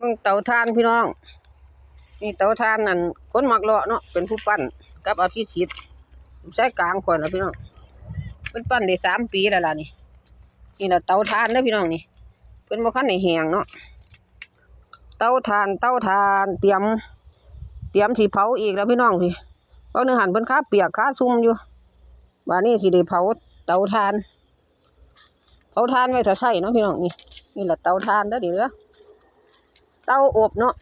เบิ่งเตาถ่านพี่น้องนี่เตาถ่านนั่นคนมักเลาะเนาะเป็นผู้ปั้นกับอภิสิทธิ์ใช้กลางคนนะพี่น้องเพิ่นปั้นได้สามปีแล้วล่ะนี่นี่แหละเตาถ่านเด้อพี่น้องนี่เพิ่นบ่คันได้แหงเนาะเตาถ่านเตาถ่านเตรียม เตรียมสิเผาอีกแล้วพี่น้องพี่เพราะเนื้อหันเพิ่นค้าเปียกค้าซุ่มอยู่บาดนี้สิได้เผาเตาถ่านเผาถ่านไว้ถ้าใช้เนาะพี่น้องนี่นี่แหละเตาถ่านเด้อเดี๋ยว เตาอบเนาะ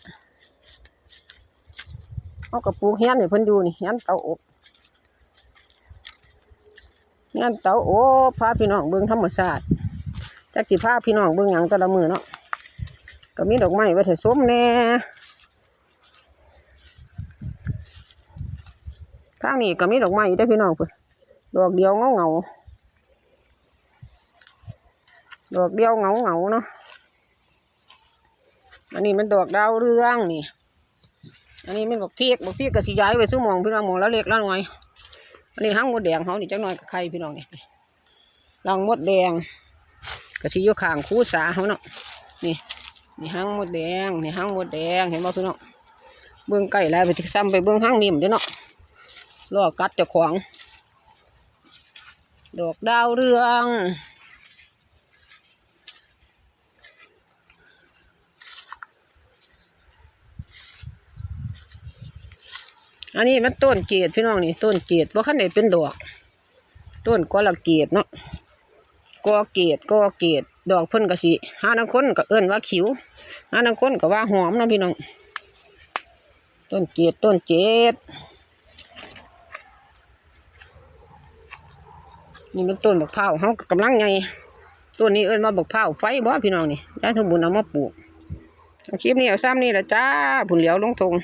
เขากับปลูกเฮียนให้เพิ่นอยู่นี่เฮียนเตาอบเฮียนเตาอบพาพี่น้องเบิ่งธรรมชาติจักสิพาพี่น้องเบิ่งหยังแต่ละมือเนาะก็มีดอกไม้ไว้ให้ส้มแน่ทางนี้ก็มีดอกไม้อยู่เด้พี่น้องเพิ่นดอกเดียวเงาเงาดอกเดียวเงาเงาเนาะ อันนี้มันดอกดาวเรืองนี่ อันนี้มันบอกพีกบอกพีกก็สิย้ายไปซื้อมองพี่น้องมองและเล็กและน้อย อันนี้ห้างมดแดงเขานี่จักหน่อยกับไข่พี่น้องนี่รังมดแดงก็สิอยู่างคู่สาเขาเนาะ นี่นี่ห้างมดแดงนี่ห้างมดแดงเห็นบ่พี่น้องเบื้องใกล้แล้วไปซ้ำไปเบื้องห้างนิ่มเด้อเนาะล่อกัดเจ้าของ ดอกดาวเรือง อันนี้มันต้นเกศพี่น้องนี่ต้นเกศว่าขั้นไหนเป็นดอก ต้นกอละเกศเนาะกอเกศกอเกศดอกเพิ่นก็สิหานังค้นก็เอิ้นว่าขิวหานังค้นก็ว่าหอมเนาะพี่น้อง ต้นเกศต้นเกศนี่มันต้นบักพร้าเขากำลังไงต้นนี้เอิ้นว่าบักพร้าไฟบ่พี่น้องนี่ยายทบุญเอามาปลูกคลิปนี้เอาซ้ำนี่ละจ้าผุนเหลียวลงทง